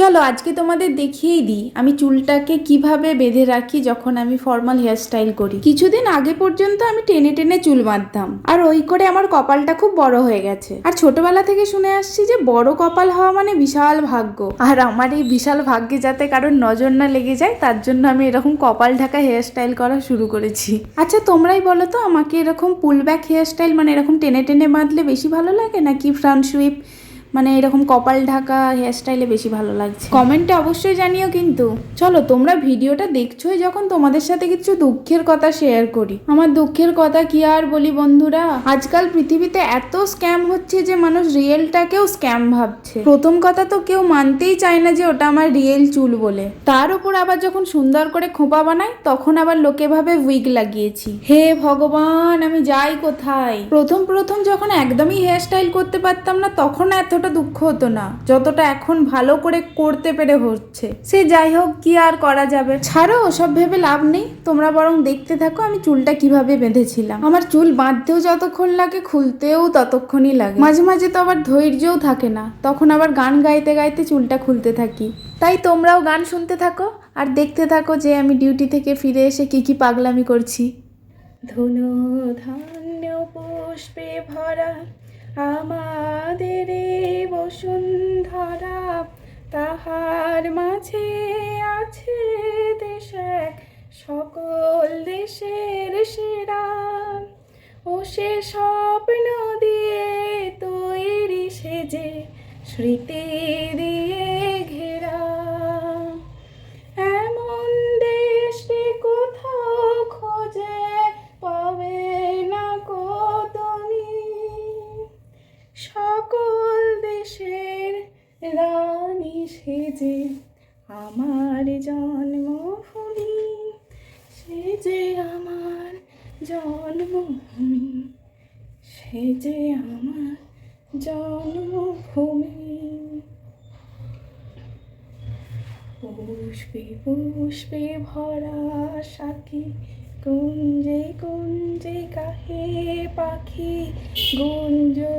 চলো, আজকে তোমাদের দেখিয়েই দিই আমি চুলটাকে কীভাবে বেঁধে রাখি যখন আমি ফর্মাল হেয়ারস্টাইল করি। কিছুদিন আগে পর্যন্ত আমি টেনে টেনে চুল বাঁধতাম। আর ওই করে আমার কপালটা খুব বড় হয়ে গেছে। আর ছোটবেলা থেকে শুনে আসছি যে বড় কপাল হওয়া মানে বিশাল ভাগ্য। আর আমার এই বিশাল ভাগ্যে যাতে কারোর নজর না লেগে যায়, তার জন্য আমি এরকম কপাল ঢাকা হেয়ারস্টাইল করা শুরু করেছি। আচ্ছা তোমরাই বলো তো, আমাকে এরকম পুল ব্যাক হেয়ারস্টাইল মানে এরকম টেনে টেনে বাঁধলে বেশি ভালো লাগে? নাকি ফ্রান্ট সুইপ মানে এরকম কপাল ঢাকা হেয়ারস্টাইলে বেশি ভালো লাগছে। কমেন্টে অবশ্যই জানিও কিন্তু। চলো, তোমরা ভিডিওটা দেখছোই যখন তোমাদের সাথে কিছু দুঃখের কথা শেয়ার করি। আমার দুঃখের কথা কি আর বলি বন্ধুরা? আজকাল পৃথিবীতে এত স্ক্যাম হচ্ছে যে মানুষ রিয়েলটাকেও স্ক্যাম ভাবছে। প্রথম কথা তো কেউ মানতেই চায় না যে ওটা আমার রিয়েল চুল বলে। তার উপর আবার যখন সুন্দর করে খোঁপা বানায় তখন আবার লোকে ভাবে উইগ লাগিয়েছি। হে ভগবান, আমি যাই কোথায়? প্রথম প্রথম যখন একদমই হেয়ারস্টাইল করতে পারতাম না, তখন এতটা দুঃখ হতো না, যতটা এখন ভালো করে করতে পেরে হচ্ছে। সে যাই হোক, কি আর করা যাবে? ছাড়ো, ওসব ভেবে লাভ নেই। তোমরা বরং দেখতে থাকো আমি চুলটা কীভাবে বেঁধেছিলাম। আমার চুল বাঁধতেও যতক্ষণ লাগে, খুলতেও ততক্ষণই লাগে। মাঝে মাঝে তো আবার ধৈর্যও থাকে না। তখন আবার গান গাইতে গাইতে চুলটা খুলতে থাকি। তাই তোমরাও গান শুনতে থাকো আর দেখতে থাকো যে আমি ডিউটি থেকে ফিরে এসে কি কি পাগলামি করছি। ধনু ধান্য পুষ্পে ভরা আমাদের বসুন্ধরা, তাহার মাঝে আছে দেশ এক, সকল দেশের সেরা। ও সে স্বপ্ন দিয়ে তৈরি সে যে স্মৃতি সেজে আমার জন্মভূমি, সে যে আমার জন্মভূমি, সে যে আমার জন্মভূমি। পুষ্পে পুষ্পে ভরা সাকি, কুঞ্জে কুঞ্জে কাহে পাখি গুঞ্জরিয়া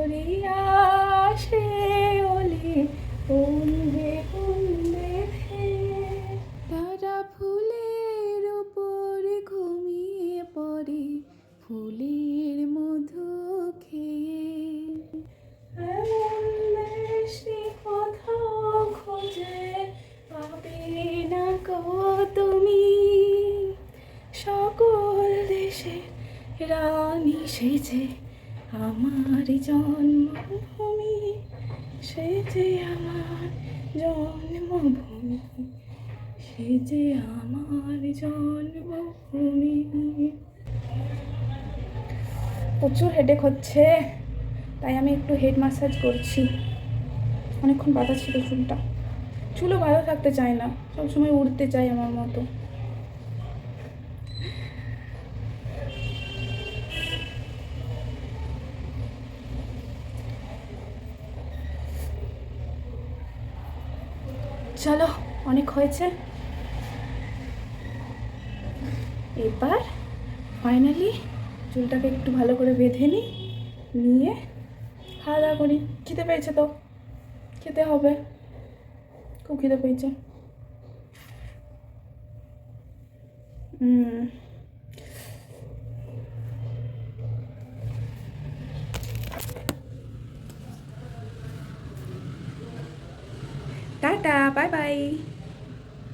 গো তুমি। সকল দেশে রানী সেজে আমার জন্মভূমি, সেজে আমার জন্মভূমি, সেজে আমার জন্মভূমি। প্রচুর হেডেক হচ্ছে, তাই আমি একটু হেড ম্যাসাজ করছি। অনেকক্ষণ বাধা ছিল চুলটা চুলও ভালো থাকতে চায় না, সবসময় উড়তে চাই আমার মতো। চলো, অনেক হয়েছে। এবার ফাইনালি চুলটাকে একটু ভালো করে বেঁধে নিই নিয়ে খাওয়া দাওয়া করি। খেতে পেয়েছে তো, খেতে হবে। খুব খিদে পেয়েছে হুম টাটা বাই বাই